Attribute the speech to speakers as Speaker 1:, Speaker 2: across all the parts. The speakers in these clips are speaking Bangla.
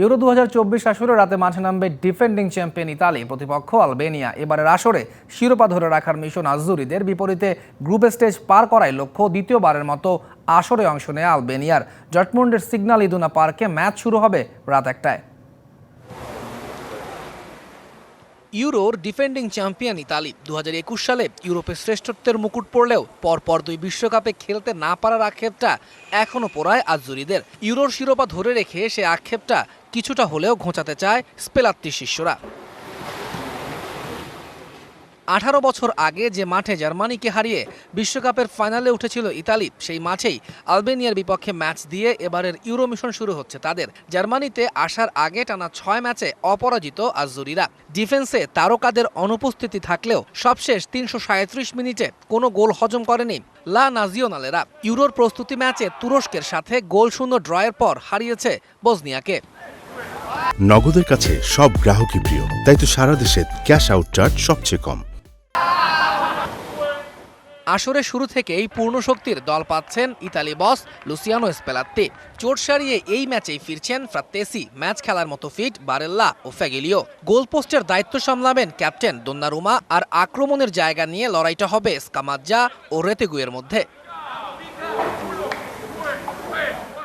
Speaker 1: ইউরো দু আসরে রাতে মাঠে নামবে ডিফেন্ডিং চ্যাম্পিয়ন ইতালি। প্রতিপক্ষ আলবেনিয়া এবারের আসরে শিরোপা ধরে রাখার মিশন আজুরিদের বিপরীতে গ্রুপ স্টেজ পার করায় লক্ষ্য দ্বিতীয়বারের মতো আসরে অংশ নেয় আলবেনিয়ার। জটমুন্ডের সিগনাল ইদুনা পার্কে ম্যাচ শুরু হবে রাত একটায়।
Speaker 2: ইউরোর ডিফেন্ডিং চ্যাম্পিয়ন ইতালি। দু সালে ইউরোপের শ্রেষ্ঠত্বের মুকুট পড়লেও পরপর দুই বিশ্বকাপে খেলতে না পারার আক্ষেপটা এখনও পোড়ায় আজুরিদের ইউরোর শিরোপা ধরে রেখে সে আক্ষেপটা কিছুটা হলেও ঘোঁচাতে চায় স্পেলাত্রি শিষ্যরা। আঠারো বছর আগে যে মাঠে জার্মানিকে হারিয়ে বিশ্বকাপের ফাইনালে উঠেছিল ইতালি, সেই মাঠেই আলবেনিয়ার বিপক্ষে ম্যাচ দিয়ে এবারের ইউরো মিশন শুরু হচ্ছে তাদের। জার্মানিতে আসার আগে টানা ছয় ম্যাচে অপরাজিত আজুরিরা ডিফেন্সে তারকাদের অনুপস্থিতি থাকলেও সবশেষ তিনশো মিনিটে কোনো গোল হজম করেনি লা নাজিওনালেরা। ইউরোর প্রস্তুতি ম্যাচে তুরস্কের সাথে গোল শূন্য ড্রয়ের পর হারিয়েছে বজনিয়াকে
Speaker 3: নগদের কাছে সব গ্রাহকই প্রিয়, তাই তো সারা দেশে ক্যাশ আউট চার্জ সবচেয়ে কম।
Speaker 2: আসরের শুরু থেকেই পূর্ণ শক্তির দল পাচ্ছেন ইতালি বস লুসিয়ানো স্পেলাত্তি। চোট সারিয়ে এই ম্যাচেই ফিরছেন ফ্রাত্তেসি। ম্যাচ খেলার মতো ফিট বারেল্লা ও ফ্যাগিলিও। গোলপোস্টের দায়িত্ব সামলাবেন ক্যাপ্টেন দোন্নারুমা আর আক্রমণের জায়গা নিয়ে লড়াইটা হবে স্কামাজ্জা ও রেতেগুয়ের মধ্যে।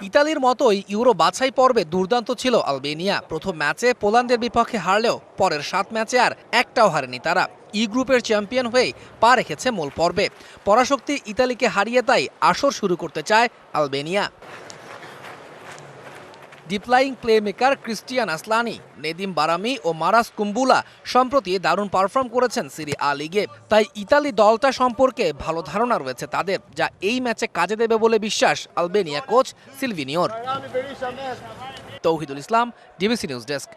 Speaker 2: ইতালির মতোই ইউরো বাছাই পর্বে দুর্দান্ত ছিল আলবেনিয়া। প্রথম ম্যাচে পোল্যান্ডের বিপক্ষে হারলেও পরের সাত ম্যাচে আর একটাও হারেনি তারা। ই গ্রুপের চ্যাম্পিয়ন হয়ে পা রেখেছে মূল পর্বে। পরাশক্তি ইতালিকে হারিয়ে তাই আসর শুরু করতে চায় Albania. Deep lying playmaker Kristjan Asllani Nedim Bajrami ও মারাস কুম্বুলা সম্প্রতি দারুণ পারফর্ম করেছেন সিরি আ লিগে। তাই ইতালি দলটা সম্পর্কে ভালো ধারণা রয়েছে তাদের যা এই ম্যাচে কাজে দেবে বলে বিশ্বাস Albania coach Sylvinho Tauhidul Islam DBC news desk.